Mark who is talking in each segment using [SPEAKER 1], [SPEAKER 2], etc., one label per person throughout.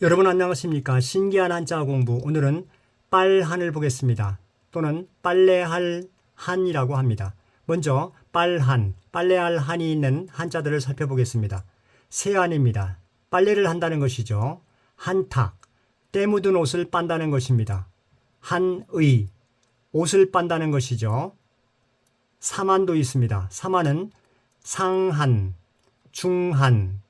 [SPEAKER 1] 여러분 안녕하십니까? 신기한 한자 공부. 오늘은 빨한을 보겠습니다. 또는 빨래할 한이라고 합니다. 먼저 빨한 빨래할 한이 있는 한자들을 살펴보겠습니다. 세안입니다. 빨래를 한다는 것이죠. 한탁 때 묻은 옷을 빤다는 것입니다. 한의 옷을 빤다는 것이죠. 사만도 있습니다. 사만은 상한 중한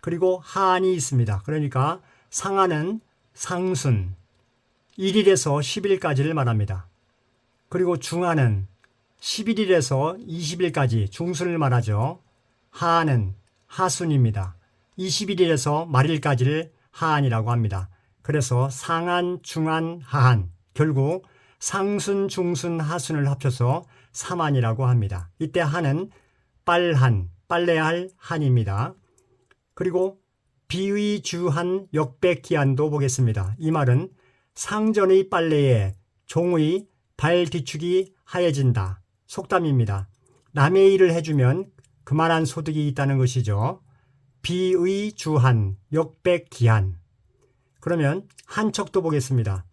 [SPEAKER 1] 그리고 한이 있습니다. 그러니까 상하는 상순 1일에서 10일까지를 말합니다. 그리고 중하는 11일에서 20일까지 중순을 말하죠. 하는 하순입니다. 21일에서 말일까지를 하한이라고 합니다. 그래서 상한, 중한, 하한 결국 상순, 중순, 하순을 합쳐서 삼한이라고 합니다. 이때 한은 빨한, 빨래할 한입니다. 그리고 비의주한 역백기한도 보겠습니다. 이 말은 상전의 빨래에 종의 발 뒤축이 하얘진다. 속담입니다. 남의 일을 해주면 그만한 소득이 있다는 것이죠. 비의주한 역백기한 그러면 한척도 보겠습니다.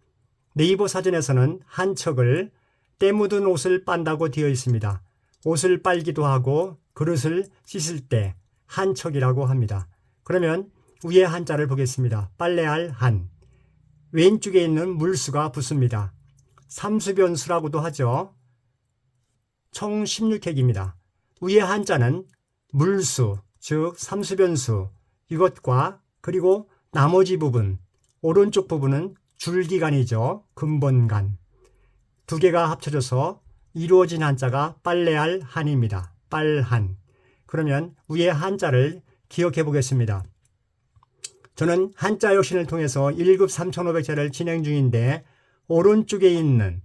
[SPEAKER 1] 네이버 사전에서는 한척을 때 묻은 옷을 빤다고 되어 있습니다. 옷을 빨기도 하고 그릇을 씻을 때 한척이라고 합니다. 그러면 위에 한자를 보겠습니다. 빨래할 한. 왼쪽에 있는 물수가 붙습니다. 삼수변수라고도 하죠. 총 16핵입니다. 위에 한자는 물수, 즉 삼수변수 이것과 그리고 나머지 부분, 오른쪽 부분은 줄기간이죠. 근본간. 두 개가 합쳐져서 이루어진 한자가 빨래할 한입니다. 빨한. 그러면 위에 한자를 기억해 보겠습니다. 저는 한자 혁신을 통해서 1급 3,500자를 진행 중인데 오른쪽에 있는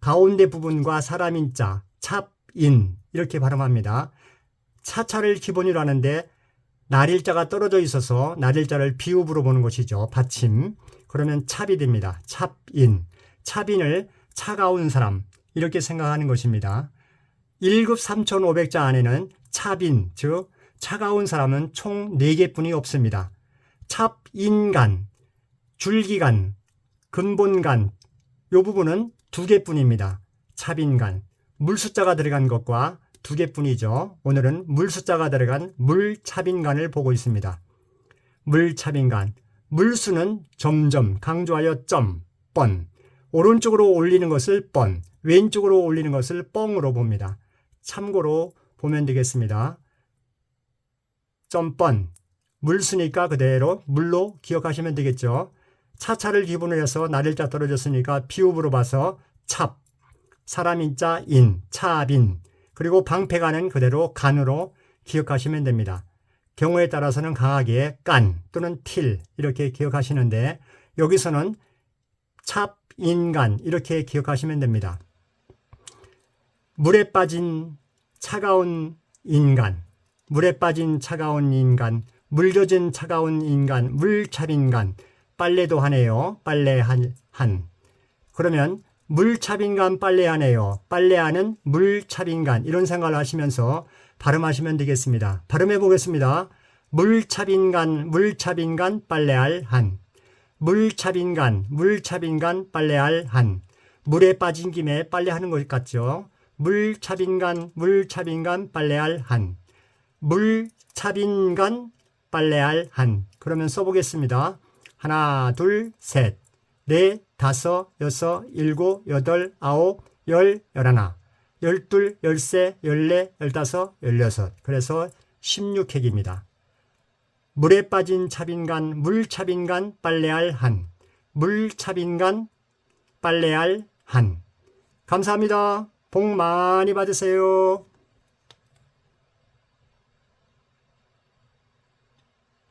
[SPEAKER 1] 가운데 부분과 사람인 자, 찹인 이렇게 발음합니다. 차차를 기본으로 하는데 날일자가 떨어져 있어서 날일자를 비읍으로 보는 것이죠. 받침. 그러면 찹이 됩니다. 찹인. 찹인을 차가운 사람 이렇게 생각하는 것입니다. 1급 3,500자 안에는 찹인, 즉 차가운 사람은 총 4개뿐이 없습니다. 찹인간, 줄기간, 근본간 요 부분은 두 개뿐입니다. 찹인간, 물 숫자가 들어간 것과 두 개뿐이죠. 오늘은 물 숫자가 들어간 물찹인간을 보고 있습니다. 물찹인간, 물수는 점점 강조하여 점, 뻔, 오른쪽으로 올리는 것을 뻔, 왼쪽으로 올리는 것을 뻥으로 봅니다. 참고로 보면 되겠습니다. 점뻔, 물수니까 그대로 물로 기억하시면 되겠죠. 차차를 기본으로 해서 날일자 떨어졌으니까 비읍으로 봐서 찹, 사람인자 인, 차빈, 그리고 방패가는 그대로 간으로 기억하시면 됩니다. 경우에 따라서는 강하게 깐 또는 틸 이렇게 기억하시는데 여기서는 찹, 인간 이렇게 기억하시면 됩니다. 물에 빠진 차가운 인간, 물에 빠진 차가운 인간, 물젖은 차가운 인간, 물찹인간, 빨래도 하네요. 빨래한, 한. 그러면 물찹인간 빨래하네요. 빨래하는 물찹인간 이런 생각을 하시면서 발음하시면 되겠습니다. 발음해 보겠습니다. 물찹인간, 물찹인간 빨래할 한. 물찹인간, 물찹인간 빨래할 한. 물에 빠진 김에 빨래하는 것 같죠? 물찹인간, 물찹인간 빨래할 한. 물찹인간 빨래할 한. 그러면 써보겠습니다. 하나, 둘, 셋, 넷, 다섯, 여섯, 일곱, 여덟, 아홉, 열, 열하나, 열둘, 열세, 열네, 열다섯, 열여섯. 그래서 16핵입니다. 물에 빠진 차빈간, 물차빈간 빨래할 한. 물차빈간 빨래할 한. 감사합니다. 복 많이 받으세요.